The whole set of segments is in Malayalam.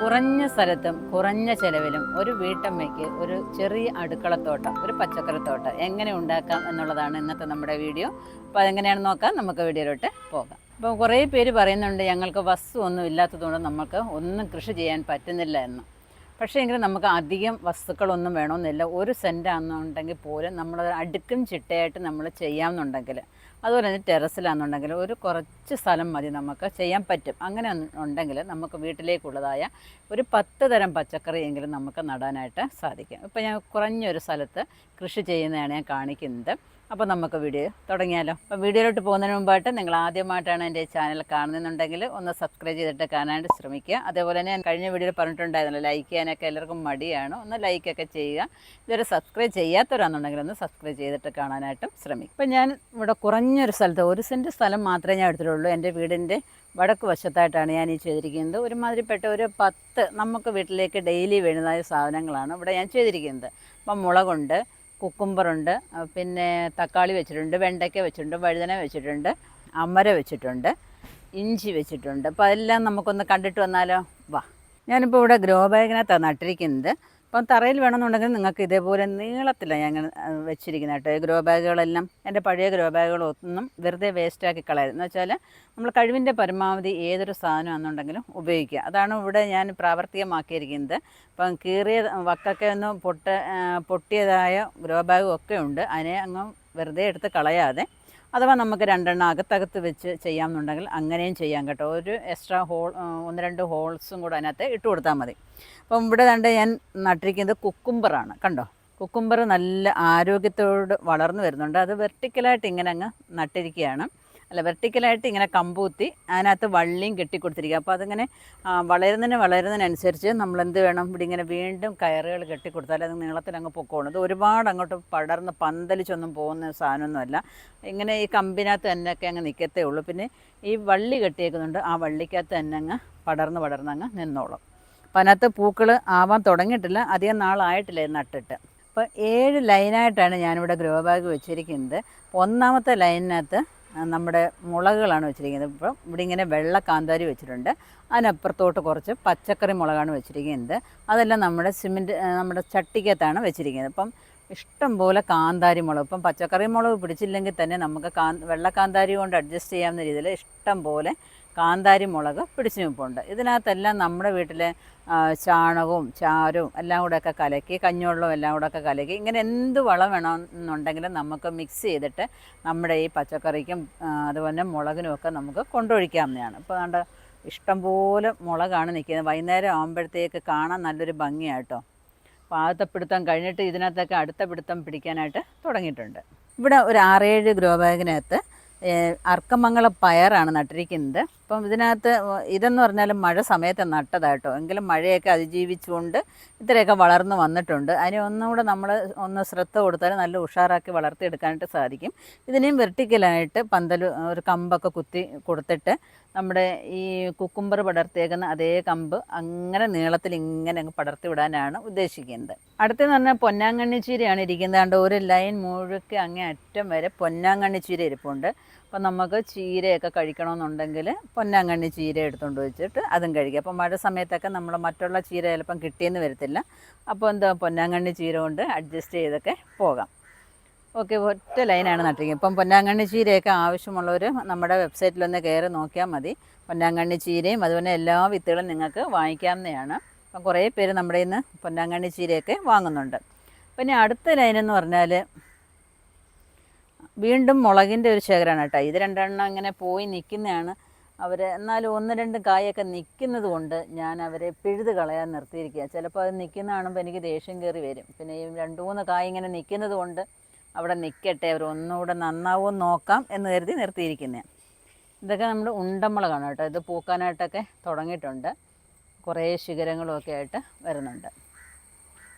കുറഞ്ഞ സ്ഥലത്തും കുറഞ്ഞ ചെലവിലും ഒരു വീട്ടമ്മയ്ക്ക് ഒരു ചെറിയ അടുക്കളത്തോട്ടം ഒരു പച്ചക്കറിത്തോട്ടം എങ്ങനെ ഉണ്ടാക്കാം എന്നുള്ളതാണ് ഇന്നത്തെ നമ്മുടെ വീഡിയോ. അപ്പോൾ അതെങ്ങനെയാണെന്ന് നോക്കാം. നമുക്ക് വീഡിയോയിലോട്ട് പോകാം. അപ്പോൾ കുറേ പേര് പറയുന്നുണ്ട് ഞങ്ങൾക്ക് വസ്തു ഒന്നും ഇല്ലാത്തതുകൊണ്ട് നമുക്ക് ഒന്നും കൃഷി ചെയ്യാൻ പറ്റുന്നില്ല എന്ന്. പക്ഷേ എങ്കിലും നമുക്ക് അധികം വസ്തുക്കളൊന്നും വേണമെന്നില്ല. ഒരു സെന്റാണെന്നുണ്ടെങ്കിൽ പോലും നമ്മൾ അടുക്കും ചിട്ടയായിട്ട് നമ്മൾ ചെയ്യാമെന്നുണ്ടെങ്കിൽ അതുപോലെ തന്നെ ടെറസിലാണെന്നുണ്ടെങ്കിൽ ഒരു കുറച്ച് സ്ഥലം മതി നമുക്ക് ചെയ്യാൻ പറ്റും. അങ്ങനെ ഉണ്ടെങ്കിൽ നമുക്ക് വീട്ടിലേക്കുള്ളതായ ഒരു പത്ത് തരം പച്ചക്കറിയെങ്കിലും നമുക്ക് നടാനായിട്ട് സാധിക്കും. ഇപ്പോൾ ഞാൻ കുറഞ്ഞൊരു സ്ഥലത്ത് കൃഷി ചെയ്യുന്നതാണ് ഞാൻ കാണിക്കുന്നത്. അപ്പോൾ നമുക്ക് വീഡിയോ തുടങ്ങിയാലോ. അപ്പോൾ വീഡിയോയിലോട്ട് പോകുന്നതിന് മുമ്പായിട്ട് നിങ്ങൾ ആദ്യമായിട്ടാണ് എന്റെ ചാനൽ കാണുന്നുണ്ടെങ്കിൽ ഒന്ന് സബ്സ്ക്രൈബ് ചെയ്തിട്ട് കാണാനായിട്ട് ശ്രമിക്കുക. അതേപോലെ തന്നെ ഞാൻ കഴിഞ്ഞ വീഡിയോയിൽ പറഞ്ഞിട്ടുണ്ടായിരുന്നല്ലോ ലൈക്ക് ചെയ്യാനൊക്കെ എല്ലാവർക്കും മടിയാണ്. ഒന്ന് ലൈക്കൊക്കെ ചെയ്യുക. ഇതുവരെ സബ്സ്ക്രൈബ് ചെയ്യാത്തവരാണെന്നുണ്ടെങ്കിൽ ഒന്ന് സബ്സ്ക്രൈബ് ചെയ്തിട്ട് കാണാനായിട്ടും ശ്രമിക്കും ഇപ്പം ഞാൻ ഇവിടെ കുറഞ്ഞൊരു സ്ഥലത്ത് ഒരു സെന്റ് സ്ഥലം മാത്രമേ ഞാൻ എടുത്തിട്ടുള്ളൂ. എന്റെ വീടിന്റെ വടക്ക് വശത്തായിട്ടാണ് ഞാൻ ഈ ചെയ്തിരിക്കുന്നത്. ഒരുമാതിരിപ്പെട്ട ഒരു പത്ത് നമുക്ക് വീട്ടിലേക്ക് ഡെയിലി വേണ്ടുന്നതായ സാധനങ്ങളാണ് ഇവിടെ ഞാൻ ചെയ്തിരിക്കുന്നത്. അപ്പം മുളകുണ്ട് കുക്കുംബറുണ്ട്. പിന്നെ തക്കാളി വെച്ചിട്ടുണ്ട് വെണ്ടയ്ക്ക വെച്ചിട്ടുണ്ട് വഴുതന വെച്ചിട്ടുണ്ട് അമര വെച്ചിട്ടുണ്ട് ഇഞ്ചി വെച്ചിട്ടുണ്ട്. അപ്പോൾ അതെല്ലാം നമുക്കൊന്ന് കണ്ടിട്ട് വന്നാലോ? വാ. ഞാനിപ്പോൾ ഇവിടെ ഗ്രോ ബാഗിനകത്താണ് നട്ടിരിക്കുന്നത്. അപ്പം തറയിൽ വേണമെന്നുണ്ടെങ്കിൽ നിങ്ങൾക്ക് ഇതേപോലെ നീളത്തിലാണ് ഞാൻ വെച്ചിരിക്കുന്നത് കേട്ടോ. ഗ്രോ ബാഗുകളെല്ലാം എന്റെ പഴയ ഗ്രോ ബാഗുകളൊന്നും വെറുതെ വേസ്റ്റാക്കി കളയരുത്. എന്ന് വെച്ചാൽ നമ്മൾ കഴിവിന്റെ പരമാവധി ഏതൊരു സാധനമാണെന്നുണ്ടെങ്കിലും ഉപയോഗിക്കുക. അതാണ് ഇവിടെ ഞാൻ പ്രാവർത്തികമാക്കിയിരിക്കുന്നത്. അപ്പം കീറിയ വക്കൊക്കെ ഒന്ന് പൊട്ട പൊട്ടിയതായ ഗ്രോ ബാഗും ഒക്കെ ഉണ്ട്. അതിനെ അങ്ങ് വെറുതെ എടുത്ത് കളയാതെ അഥവാ നമുക്ക് രണ്ടെണ്ണം അകത്തകത്ത് വെച്ച് ചെയ്യാമെന്നുണ്ടെങ്കിൽ അങ്ങനെയും ചെയ്യാം കേട്ടോ. ഒരു എക്സ്ട്രാ ഹോൾ ഒന്ന് രണ്ട് ഹോൾസും കൂടെ അതിനകത്ത് ഇട്ട് കൊടുത്താൽ മതി. അപ്പം ഇവിടെ കണ്ട് ഞാൻ നട്ടിരിക്കുന്നത് കുക്കുംബറാണ് കണ്ടോ? കുക്കുംബർ നല്ല ആരോഗ്യത്തോട് വളർന്നു വരുന്നുണ്ട്. അത് വെർട്ടിക്കലായിട്ട് ഇങ്ങനെ അങ്ങ് നട്ടിരിക്കുകയാണ്. അല്ല വെർട്ടിക്കലായിട്ട് ഇങ്ങനെ കമ്പൂത്തി അതിനകത്ത് വള്ളിയും കെട്ടിക്കൊടുത്തിരിക്കുക. അപ്പോൾ അതിങ്ങനെ വളരുന്നതിന് വളരുന്നതിനനുസരിച്ച് നമ്മൾ എന്ത് വേണം? ഇവിടെ ഇങ്ങനെ വീണ്ടും കയറുകൾ കെട്ടിക്കൊടുത്താൽ അത് നീളത്തിൽ അങ്ങ് പൊക്കോളും. ഇത് ഒരുപാട് അങ്ങോട്ട് പടർന്ന് പന്തലിച്ചൊന്നും പോകുന്ന സാധനമൊന്നുമല്ല. ഇങ്ങനെ ഈ കമ്പിനകത്ത് തന്നെയൊക്കെ അങ്ങ് നിൽക്കത്തേ ഉള്ളൂ. പിന്നെ ഈ വള്ളി കെട്ടിയേക്കുന്നുണ്ട്. ആ വള്ളിക്കകത്ത് തന്നെ അങ്ങ് പടർന്ന് പടർന്ന് അങ്ങ് നിന്നോളും. അപ്പം അതിനകത്ത് പൂക്കൾ ആവാൻ തുടങ്ങിയിട്ടില്ല. അധികം നാളായിട്ടില്ല ഇത് നട്ടിട്ട്. അപ്പോൾ ഏഴ് ലൈനായിട്ടാണ് ഞാനിവിടെ ഗ്രോ ബാഗ് വെച്ചിരിക്കുന്നത്. ഒന്നാമത്തെ ലൈനിനകത്ത് നമ്മുടെ മുളകുകളാണ് വെച്ചിരിക്കുന്നത്. ഇപ്പം ഇവിടെ ഇങ്ങനെ വെള്ള കാന്താരി വെച്ചിട്ടുണ്ട്. അതിനപ്പുറത്തോട്ട് കുറച്ച് പച്ചക്കറി മുളകാണ് വെച്ചിരിക്കുന്നത്. അതെല്ലാം നമ്മുടെ സിമെന്റ് നമ്മുടെ ചട്ടിക്കകത്താണ് വെച്ചിരിക്കുന്നത്. അപ്പം ഇഷ്ടം പോലെ കാന്താരി മുളക്. ഇപ്പം പച്ചക്കറി മുളക് പിടിച്ചില്ലെങ്കിൽ തന്നെ നമുക്ക് കാ വെള്ള കാന്താരി കൊണ്ട് അഡ്ജസ്റ്റ് ചെയ്യാവുന്ന രീതിയിൽ ഇഷ്ടം പോലെ കാന്താരി മുളക് പിടിച്ചു നിൽപ്പുണ്ട്. ഇതിനകത്തെല്ലാം നമ്മുടെ വീട്ടിലെ ചാണകവും ചാരവും എല്ലാം കൂടെയൊക്കെ കലക്കി കഞ്ഞുവെള്ളവും എല്ലാം കൂടെയൊക്കെ കലക്കി ഇങ്ങനെ എന്ത് വളം വേണമെന്നുണ്ടെങ്കിലും നമുക്ക് മിക്സ് ചെയ്തിട്ട് നമ്മുടെ ഈ പച്ചക്കറിക്കും അതുപോലെ മുളകിനും ഒക്കെ നമുക്ക് കൊണ്ടൊഴിക്കാവുന്നതാണ്. ഇപ്പോൾ അതുകൊണ്ട് ഇഷ്ടംപോലെ മുളകാണ് നിൽക്കുന്നത്. വൈകുന്നേരം ആകുമ്പോഴത്തേക്ക് കാണാൻ നല്ലൊരു ഭംഗിയാട്ടോ. പാകത്തെ പിടുത്തം കഴിഞ്ഞിട്ട് ഇതിനകത്തൊക്കെ അടുത്ത പിടുത്തം പിടിക്കാനായിട്ട് തുടങ്ങിയിട്ടുണ്ട്. ഇവിടെ ഒരു ആറേഴ് ഗ്രോ ബാഗിനകത്ത് അർക്കമംഗള പയറാണ് നട്ടിരിക്കുന്നത്. അപ്പം ഇതിനകത്ത് ഇതെന്ന് പറഞ്ഞാൽ മഴ സമയത്ത് നട്ടതാട്ടോ. എങ്കിലും മഴയൊക്കെ അതിജീവിച്ചുകൊണ്ട് ഇത്രയൊക്കെ വളർന്നു വന്നിട്ടുണ്ട്. അതിനെ ഒന്നുകൂടെ നമ്മൾ ഒന്ന് ശ്രദ്ധ കൊടുത്താൽ നല്ല ഉഷാറാക്കി വളർത്തിയെടുക്കാനായിട്ട് സാധിക്കും. ഇതിനെയും വെർട്ടിക്കലായിട്ട് പന്തൽ ഒരു കമ്പൊക്കെ കുത്തി കൊടുത്തിട്ട് നമ്മുടെ ഈ കുക്കുംബർ പടർത്തിയേക്കുന്ന അതേ കമ്പ് അങ്ങനെ നീളത്തിൽ ഇങ്ങനെ അങ്ങ് പടർത്തി വിടാനാണ് ഉദ്ദേശിക്കുന്നത്. അടുത്തെന്ന് പറഞ്ഞാൽ പൊന്നാങ്കണ്ണി ചീരയാണ് ഇരിക്കുന്നത്. കണ്ട് ഒരു ലൈൻ മുഴുക്കെ അങ്ങേ അറ്റം വരെ പൊന്നാങ്കണ്ണി ചീര ഇരിപ്പുണ്ട്. അപ്പം നമുക്ക് ചീരയൊക്കെ കഴിക്കണമെന്നുണ്ടെങ്കിൽ പൊന്നാങ്കണ്ണി ചീര എടുത്തുകൊണ്ട് വെച്ചിട്ട് അതും കഴിക്കുക. അപ്പോൾ മഴ സമയത്തൊക്കെ നമ്മൾ മറ്റുള്ള ചീര ചിലപ്പം കിട്ടിയെന്ന് വരത്തില്ല. അപ്പോൾ എന്താ പൊന്നാങ്കണ്ണി ചീര കൊണ്ട് അഡ്ജസ്റ്റ് ചെയ്തൊക്കെ പോകാം. ഓക്കെ ഒറ്റ ലൈനാണ് നട്ടിരിക്കുന്നത്. ഇപ്പം പൊന്നാങ്കണ്ണി ചീരയൊക്കെ ആവശ്യമുള്ളവർ നമ്മുടെ വെബ്സൈറ്റിലൊന്ന് കയറി നോക്കിയാൽ മതി. പൊന്നാങ്കണ്ണി ചീരയും അതുപോലെ എല്ലാ വിത്തുകളും നിങ്ങൾക്ക് വാങ്ങിക്കാവുന്നതാണ്. അപ്പം കുറേ പേര് നമ്മുടെ ഇന്ന് പൊന്നാങ്കണ്ണി ചീരയൊക്കെ വാങ്ങുന്നുണ്ട്. പിന്നെ അടുത്ത ലൈനെന്ന് പറഞ്ഞാൽ വീണ്ടും മുളകിന്റെ ഒരു ശേഖരമാണ് കേട്ടോ. ഇത് രണ്ടെണ്ണം ഇങ്ങനെ പോയി നിൽക്കുന്നതാണ്. അവർ എന്നാലും ഒന്ന് രണ്ട് കായൊക്കെ നിൽക്കുന്നത് കൊണ്ട് ഞാൻ അവരെ പിഴുത് കളയാൻ നിർത്തിയിരിക്കുക ചിലപ്പോൾ അത് നിൽക്കുന്ന കാണുമ്പോൾ എനിക്ക് ദേഷ്യം കയറി വരും. പിന്നെ ഈ രണ്ട് മൂന്ന് കായ ഇങ്ങനെ നിൽക്കുന്നത് കൊണ്ട് അവിടെ നിൽക്കട്ടെ അവർ ഒന്നുകൂടെ നന്നാവും നോക്കാം എന്ന് കരുതി നിർത്തിയിരിക്കുന്നതാണ് ഇതൊക്കെ നമ്മൾ ഉണ്ടമുളകാണ് കേട്ടോ. ഇത് പൂക്കാനായിട്ടൊക്കെ തുടങ്ങിയിട്ടുണ്ട്. കുറേ ശിഖരങ്ങളും ഒക്കെ ആയിട്ട് വരുന്നുണ്ട്.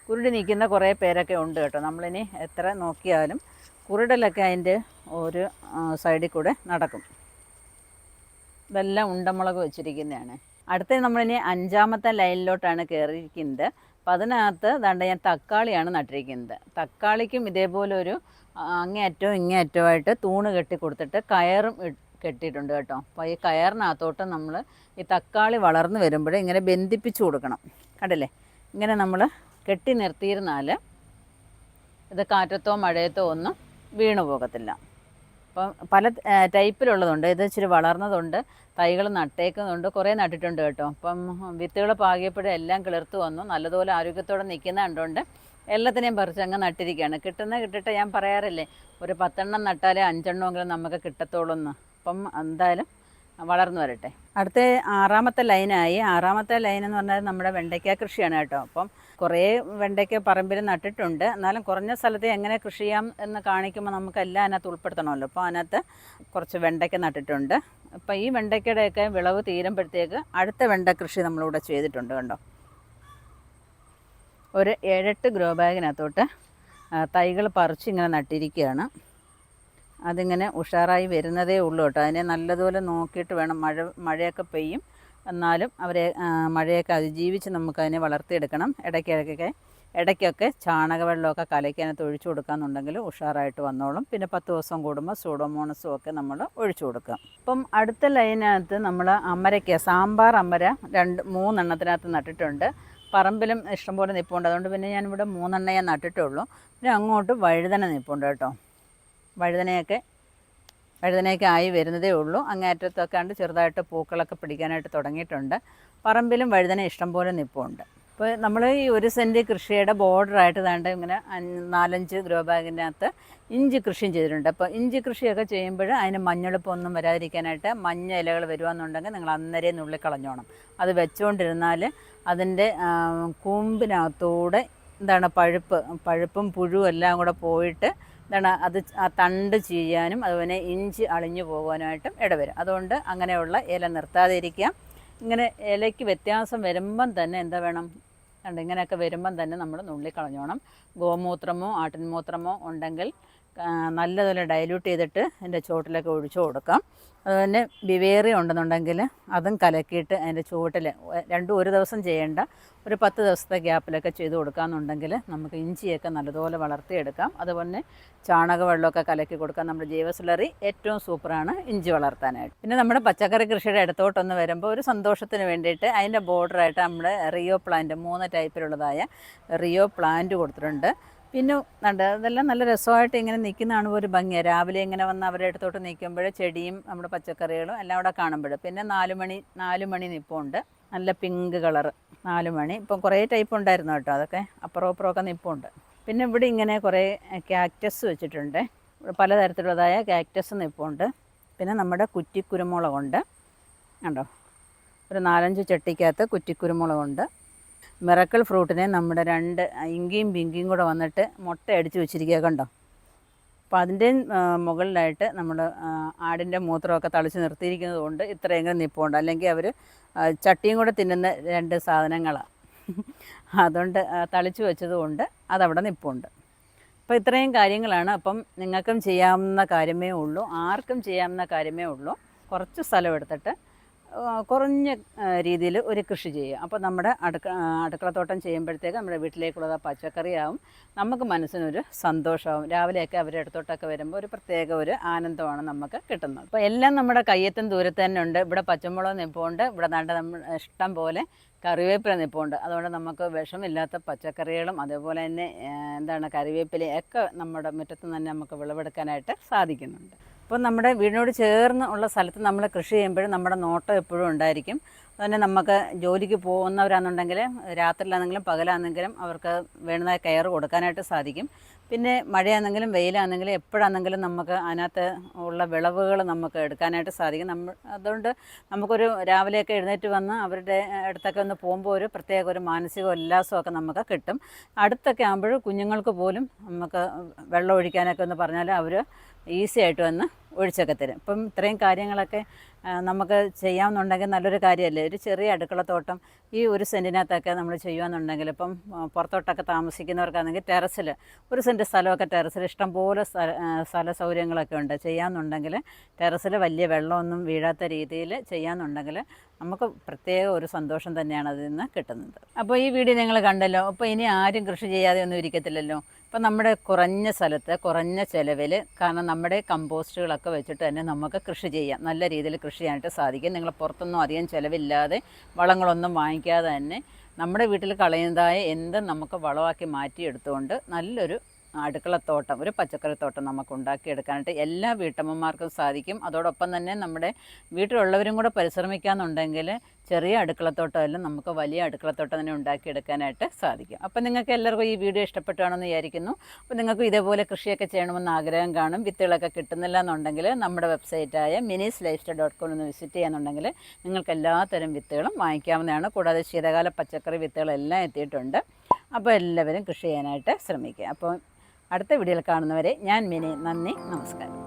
കുരുടി നിൽക്കുന്ന കുറേ പേരൊക്കെ ഉണ്ട് കേട്ടോ. നമ്മളിനി എത്ര നോക്കിയാലും കുരുടലൊക്കെ അതിന്റെ ഒരു സൈഡിൽ കൂടെ നടക്കും. ഇതെല്ലാം ഉണ്ടമുളക് വെച്ചിരിക്കുന്നതാണ്. അടുത്ത നമ്മളിനി അഞ്ചാമത്തെ ലൈനിലോട്ടാണ് കയറിയിരിക്കുന്നത്. അപ്പം അതിനകത്ത് ദാണ്ട ഞാൻ തക്കാളിയാണ് നട്ടിരിക്കുന്നത്. തക്കാളിക്കും ഇതേപോലെ ഒരു ആ, അങ്ങേ അറ്റവും ഇങ്ങേ അറ്റവുമായിട്ട് തൂണ് കെട്ടി കൊടുത്തിട്ട് കയറും കെട്ടിയിട്ടുണ്ട് കേട്ടോ. അപ്പോൾ ഈ കയറിനകത്തോട്ട് നമ്മൾ ഈ തക്കാളി വളർന്നു വരുമ്പോൾ ഇങ്ങനെ ബന്ധിപ്പിച്ച് കൊടുക്കണം. കണ്ടില്ലേ? ഇങ്ങനെ നമ്മൾ കെട്ടി നിർത്തിയിരുന്നാൽ ഇത് കാറ്റത്തോ മഴയത്തോ ഒന്നും വീണു പോകത്തില്ല. അപ്പം പല ടൈപ്പിലുള്ളതുണ്ട്. ഇത് ഇച്ചിരി വളർന്നതുണ്ട്. തൈകൾ നട്ടേക്കുന്നുണ്ട് കുറേ നട്ടിട്ടുണ്ട് കേട്ടോ. അപ്പം വിത്തുകൾ പാകിയപ്പോഴും എല്ലാം കിളിർത്ത് വന്നു. നല്ലതുപോലെ ആരോഗ്യത്തോടെ നിൽക്കുന്ന കണ്ടുകൊണ്ട് എല്ലാത്തിനെയും പറിച്ച് അങ്ങ് നട്ടിരിക്കുകയാണ്. കിട്ടുന്ന കിട്ടിട്ട് ഞാൻ പറയാറില്ലേ ഒരു പത്തെണ്ണം നട്ടാലേ അഞ്ചെണ്ണമെങ്കിലും നമുക്ക് കിട്ടത്തുള്ളൂ എന്ന് അപ്പം എന്തായാലും വളർന്നു വരട്ടെ. അടുത്ത ആറാമത്തെ ലൈനായി. ആറാമത്തെ ലൈൻ എന്ന് പറഞ്ഞാൽ നമ്മുടെ വെണ്ടയ്ക്ക കൃഷിയാണ് കേട്ടോ. അപ്പം കുറേ വെണ്ടയ്ക്ക പറമ്പിൽ നട്ടിട്ടുണ്ട്. എന്നാലും കുറഞ്ഞ സ്ഥലത്ത് എങ്ങനെ കൃഷി ചെയ്യാം എന്ന് കാണിക്കുമ്പോൾ നമുക്ക് എല്ലാം അതിനകത്ത് ഉൾപ്പെടുത്തണമല്ലോ. അപ്പോൾ അതിനകത്ത് കുറച്ച് വെണ്ടയ്ക്ക നട്ടിട്ടുണ്ട്. അപ്പോൾ ഈ വെണ്ടയ്ക്കയുടെയൊക്കെ വിളവ് തീരുമ്പോഴത്തേക്ക് അടുത്ത വെണ്ട കൃഷി നമ്മളിവിടെ ചെയ്തിട്ടുണ്ട് കണ്ടോ. ഒരു ഏഴെട്ട് ഗ്രോ ബാഗിനകത്തോട്ട് തൈകൾ പറിച്ച് ഇങ്ങനെ നട്ടിരിക്കുകയാണ്. അതിങ്ങനെ ഉഷാറായി വരുന്നതേ ഉള്ളൂ കേട്ടോ. അതിനെ നല്ലതുപോലെ നോക്കിയിട്ട് വേണം മഴ മഴയൊക്കെ പെയ്യും. എന്നാലും അവരെ മഴയൊക്കെ അതിജീവിച്ച് നമുക്കതിനെ വളർത്തിയെടുക്കണം. ഇടയ്ക്കിടയ്ക്കൊക്കെ ഇടയ്ക്കൊക്കെ ചാണകവെള്ളമൊക്കെ കലയ്ക്കതിനകത്ത് ഒഴിച്ചു കൊടുക്കാന്നുണ്ടെങ്കിൽ ഉഷാറായിട്ട് വന്നോളും. പിന്നെ പത്ത് ദിവസം കൂടുമ്പോൾ സൂഡോമോണസും ഒക്കെ നമ്മൾ ഒഴിച്ചു കൊടുക്കുക അപ്പം അടുത്ത ലൈനകത്ത് നമ്മൾ അമരയ്ക്ക സാമ്പാർ അമര രണ്ട് മൂന്നെണ്ണത്തിനകത്ത് നട്ടിട്ടുണ്ട്. പറമ്പിലും ഇഷ്ടംപോലെ നിൽപ്പുണ്ട് അതുകൊണ്ട് പിന്നെ ഞാനിവിടെ മൂന്നെണ്ണയെ നട്ടിട്ടുള്ളൂ. പിന്നെ അങ്ങോട്ട് വഴുതന നിൽപ്പുണ്ട് കേട്ടോ. വഴുതനയൊക്കെ വഴുതനയൊക്കെ ആയി വരുന്നതേ ഉള്ളൂ. അങ്ങേറ്റത്തൊക്കെ ആണ്ട് ചെറുതായിട്ട് പൂക്കളൊക്കെ പിടിക്കാനായിട്ട് തുടങ്ങിയിട്ടുണ്ട്. പറമ്പിലും വഴുതന ഇഷ്ടംപോലെ നിൽപ്പുണ്ട് ഇപ്പോൾ നമ്മൾ ഈ ഒരു സെന്റ് കൃഷിയുടെ ബോർഡറായിട്ട് താണ്ട് ഇങ്ങനെ നാലഞ്ച് ഗ്രോ ബാഗിനകത്ത് ഇഞ്ചി കൃഷിയും ചെയ്തിട്ടുണ്ട്. അപ്പോൾ ഇഞ്ചി കൃഷിയൊക്കെ ചെയ്യുമ്പോൾ അതിന് മഞ്ഞളിപ്പൊന്നും വരാതിരിക്കാനായിട്ട് മഞ്ഞ ഇലകൾ വരുവാന്നുണ്ടെങ്കിൽ നിങ്ങൾ അന്നേരം നുള്ളിക്കളഞ്ഞോണം. അത് വെച്ചുകൊണ്ടിരുന്നാൽ അതിന്റെ കൂമ്പിനകത്തൂടെ എന്താണ് പഴുപ്പ് പഴുപ്പും പുഴുവും എല്ലാം കൂടെ പോയിട്ട് എന്താണ് അത് ആ തണ്ട് ചെയ്യാനും അതുപോലെ ഇഞ്ചി അളിഞ്ഞു പോകാനായിട്ടും ഇടവരും. അതുകൊണ്ട് അങ്ങനെയുള്ള ഇല നിർത്താതെ ഇങ്ങനെ ഇലയ്ക്ക് വ്യത്യാസം വരുമ്പം തന്നെ എന്താ വേണം? കണ്ട് ഇങ്ങനെയൊക്കെ വരുമ്പം തന്നെ നമ്മൾ നുള്ളിക്കളഞ്ഞോണം ഗോമൂത്രമോ ആട്ടിൻമൂത്രമോ ഉണ്ടെങ്കിൽ നല്ലതുപോലെ ഡൈല്യൂട്ട് ചെയ്തിട്ട് എന്റെ ചുവട്ടിലൊക്കെ ഒഴിച്ചു കൊടുക്കാം. അതുപോലെ ബിവേറി ഉണ്ടെന്നുണ്ടെങ്കിൽ അതും കലക്കിയിട്ട് അതിന്റെ ചുവട്ടിൽ രണ്ടും ഒരു ദിവസം ചെയ്യേണ്ട ഒരു പത്ത് ദിവസത്തെ ഗ്യാപ്പിലൊക്കെ ചെയ്ത് കൊടുക്കാമെന്നുണ്ടെങ്കിൽ നമുക്ക് ഇഞ്ചിയൊക്കെ നല്ലതുപോലെ വളർത്തിയെടുക്കാം. അതുപോലെ ചാണകവെള്ളമൊക്കെ കലക്കി കൊടുക്കാം. നമ്മുടെ ജീവസിലറി ഏറ്റവും സൂപ്പറാണ് ഇഞ്ചി വളർത്താനായിട്ട്. പിന്നെ നമ്മുടെ പച്ചക്കറി കൃഷിയുടെ അടുത്തോട്ടൊന്ന് വരുമ്പോൾ ഒരു സന്തോഷത്തിന് വേണ്ടിയിട്ട് അതിന്റെ ബോർഡറായിട്ട് നമ്മുടെ റിയോ പ്ലാന്റ് മൂന്ന് ടൈപ്പിലുള്ളതായ റിയോ പ്ലാന്റ് കൊടുത്തിട്ടുണ്ട്. പിന്നെ ഉണ്ട്. അതെല്ലാം നല്ല രസമായിട്ട് ഇങ്ങനെ നിൽക്കുന്നതാണ് ഒരു ഭംഗിയാണ് രാവിലെ ഇങ്ങനെ വന്ന് അവരുടെ അടുത്തോട്ട് നിൽക്കുമ്പോൾ ചെടിയും നമ്മുടെ പച്ചക്കറികളും എല്ലാം അവിടെ കാണുമ്പോൾ. പിന്നെ നാല് മണി നാല് മണി നിപ്പുണ്ട്. നല്ല പിങ്ക് കളറ് നാല് മണി. ഇപ്പം കുറേ ടൈപ്പ് ഉണ്ടായിരുന്നു കേട്ടോ. അതൊക്കെ അപ്പുറം അപ്പുറമൊക്കെ നിപ്പുണ്ട്. പിന്നെ ഇവിടെ ഇങ്ങനെ കുറേ ക്യാക്ടസ് വെച്ചിട്ടുണ്ട്. പലതരത്തിലുള്ളതായ ക്യാക്ടസ് നിപ്പുണ്ട്. പിന്നെ നമ്മുടെ കുറ്റിക്കുരുമുളകുണ്ട്. കണ്ടോ? ഒരു നാലഞ്ച് ചട്ടിക്കകത്ത് കുറ്റിക്കുരുമുളകുണ്ട്. മിറക്കിൾ ഫ്രൂട്ടിനെ നമ്മുടെ രണ്ട് ഇങ്കിയും പിങ്കിയും കൂടെ വന്നിട്ട് മുട്ട അടിച്ച് വെച്ചിരിക്കുക കണ്ടോ? അപ്പോൾ അതിന്റെ മുകളിലായിട്ട് നമ്മൾ ആടിന്റെ മൂത്രമൊക്കെ തളിച്ച് നിർത്തിയിരിക്കുന്നത് കൊണ്ട് ഇത്രയെങ്കിലും നിപ്പുണ്ട്. അല്ലെങ്കിൽ അവർ ചട്ടിയും കൂടെ തിന്നുന്ന രണ്ട് സാധനങ്ങളാണ് അതുകൊണ്ട് തളിച്ച് വെച്ചത് കൊണ്ട് അതവിടെ നിപ്പുണ്ട്. അപ്പോൾ ഇത്രയും കാര്യങ്ങളാണ്. അപ്പം നിങ്ങൾക്കും ചെയ്യാവുന്ന കാര്യമേ ഉള്ളൂ. ആർക്കും ചെയ്യാവുന്ന കാര്യമേ ഉള്ളൂ. കുറച്ച് സ്ഥലം എടുത്തിട്ട് കുറഞ്ഞ രീതിയിൽ ഒരു കൃഷി ചെയ്യുക. അപ്പോൾ നമ്മുടെ അടുക്ക അടുക്കളത്തോട്ടം ചെയ്യുമ്പോഴത്തേക്ക് നമ്മുടെ വീട്ടിലേക്കുള്ളത് പച്ചക്കറിയാവും. നമുക്ക് മനസ്സിനൊരു സന്തോഷമാവും. രാവിലെയൊക്കെ അവരുടെ അടുത്തോട്ടൊക്കെ വരുമ്പോൾ ഒരു പ്രത്യേക ഒരു ആനന്ദമാണ് നമുക്ക് കിട്ടുന്നത്. അപ്പോൾ എല്ലാം നമ്മുടെ കയ്യെത്തും ദൂരത്ത് തന്നെ ഉണ്ട്. ഇവിടെ പച്ചമുളക് നിൽപ്പുണ്ട് ഇവിടെ നല്ല നമ്മൾ ഇഷ്ടം പോലെ കറിവേപ്പില നിൽപ്പുണ്ട് അതുകൊണ്ട് നമുക്ക് വിഷമില്ലാത്ത പച്ചക്കറികളും അതേപോലെ തന്നെ എന്താണ് എന്താണ് കറിവേപ്പിലയൊക്കെ നമ്മുടെ മുറ്റത്ത് തന്നെ നമുക്ക് വിളവെടുക്കാനായിട്ട് സാധിക്കുന്നുണ്ട്. അപ്പോൾ നമ്മുടെ വീടിനോട് ചേർന്ന് ഉള്ള സ്ഥലത്ത് നമ്മൾ കൃഷി ചെയ്യുമ്പോഴും നമ്മുടെ നോട്ടം എപ്പോഴും ഉണ്ടായിരിക്കും. അതുതന്നെ നമുക്ക് ജോലിക്ക് പോകുന്നവരാണെന്നുണ്ടെങ്കിൽ രാത്രിയിലാണെങ്കിലും പകലാണെങ്കിലും അവർക്ക് വേണ്ടുന്ന കെയർ കൊടുക്കാനായിട്ട് സാധിക്കും. പിന്നെ മഴയാണെങ്കിലും വെയിലാണെങ്കിലും എപ്പോഴാണെങ്കിലും നമുക്ക് അതിനകത്ത് ഉള്ള വിളവുകൾ നമുക്ക് എടുക്കാനായിട്ട് സാധിക്കും. നമ്മൾ അതുകൊണ്ട് നമുക്കൊരു രാവിലെയൊക്കെ എഴുന്നേറ്റ് വന്ന് അവരുടെ അടുത്തൊക്കെ ഒന്ന് പോകുമ്പോൾ ഒരു പ്രത്യേക ഒരു മാനസിക ഉല്ലാസമൊക്കെ നമുക്ക് കിട്ടും. അടുത്തൊക്കെ ആകുമ്പോൾ കുഞ്ഞുങ്ങൾക്ക് പോലും നമുക്ക് വെള്ളം ഒഴിക്കാനൊക്കെ ഒന്ന് പറഞ്ഞാൽ അവർ ഈസി ആയിട്ട് വന്ന് ഒഴിച്ചൊക്കെ തരും. ഇപ്പം ഇത്രയും കാര്യങ്ങളൊക്കെ നമുക്ക് ചെയ്യാമെന്നുണ്ടെങ്കിൽ നല്ലൊരു കാര്യമല്ലേ? ഒരു ചെറിയ അടുക്കളത്തോട്ടം ഈ ഒരു സെന്റിനകത്തൊക്കെ നമ്മൾ ചെയ്യുകയെന്നുണ്ടെങ്കിൽ ഇപ്പം പുറത്തോട്ടൊക്കെ താമസിക്കുന്നവർക്കാണെങ്കിൽ ടെറസിൽ ഒരു സെന്റ് സ്ഥലമൊക്കെ ടെറസിൽ ഇഷ്ടംപോലെ സ്ഥല സൗകര്യങ്ങളൊക്കെ ഉണ്ട്. ചെയ്യാമെന്നുണ്ടെങ്കിൽ ടെറസിൽ വലിയ വെള്ളമൊന്നും വീഴാത്ത രീതിയിൽ ചെയ്യാമെന്നുണ്ടെങ്കിൽ നമുക്ക് പ്രത്യേക ഒരു സന്തോഷം തന്നെയാണ് അതിൽ നിന്ന് കിട്ടുന്നത്. അപ്പോൾ ഈ വീഡിയോ നിങ്ങൾ കണ്ടല്ലോ. അപ്പോൾ ഇനി ആരും കൃഷി ചെയ്യാതെ ഒന്നും ഇരിക്കത്തില്ലല്ലോ. അപ്പം നമ്മുടെ കുറഞ്ഞ സ്ഥലത്ത് കുറഞ്ഞ ചിലവിൽ കാരണം നമ്മുടെ കമ്പോസ്റ്റുകളൊക്കെ വെച്ചിട്ട് തന്നെ നമുക്ക് കൃഷി ചെയ്യാം. നല്ല രീതിയിൽ കൃഷി ചെയ്യാനായിട്ട് സാധിക്കും. നിങ്ങൾ പുറത്തൊന്നും അധികം ചിലവില്ലാതെ വളങ്ങളൊന്നും വാങ്ങിക്കാതെ തന്നെ നമ്മുടെ വീട്ടിൽ കളയുന്നതായ എന്ത് നമുക്ക് വളമാക്കി മാറ്റിയെടുത്തുകൊണ്ട് നല്ലൊരു അടുക്കളത്തോട്ടം ഒരു പച്ചക്കറിത്തോട്ടം നമുക്ക് ഉണ്ടാക്കിയെടുക്കാനായിട്ട് എല്ലാ വീട്ടമ്മമാർക്കും സാധിക്കും. അതോടൊപ്പം തന്നെ നമ്മുടെ വീട്ടിലുള്ളവരും കൂടെ പരിശ്രമിക്കാന്നുണ്ടെങ്കിൽ ചെറിയ അടുക്കളത്തോട്ടമെല്ലാം നമുക്ക് വലിയ അടുക്കളത്തോട്ടം തന്നെ ഉണ്ടാക്കിയെടുക്കാനായിട്ട് സാധിക്കും. അപ്പം നിങ്ങൾക്ക് എല്ലാവർക്കും ഈ വീഡിയോ ഇഷ്ടപ്പെട്ടാണെന്ന് വിചാരിക്കുന്നു. അപ്പോൾ നിങ്ങൾക്ക് ഇതേപോലെ കൃഷിയൊക്കെ ചെയ്യണമെന്ന് ആഗ്രഹം കാണും. വിത്തുകളൊക്കെ കിട്ടുന്നില്ല എന്നുണ്ടെങ്കിൽ നമ്മുടെ വെബ്സൈറ്റായ Minis lifestyle dot com ഒന്ന് വിസിറ്റ് ചെയ്യാന്നുണ്ടെങ്കിൽ നിങ്ങൾക്ക് എല്ലാത്തരം വിത്തുകളും വാങ്ങിക്കാവുന്നതാണ്. കൂടാതെ ശീതകാല പച്ചക്കറി വിത്തുകളെല്ലാം എത്തിയിട്ടുണ്ട്. അപ്പോൾ എല്ലാവരും കൃഷി ചെയ്യാനായിട്ട് ശ്രമിക്കുക. അപ്പോൾ അടുത്ത വീഡിയോയിൽ കാണുന്നവരെ ഞാൻ മിനി നന്ദി നമസ്കാരം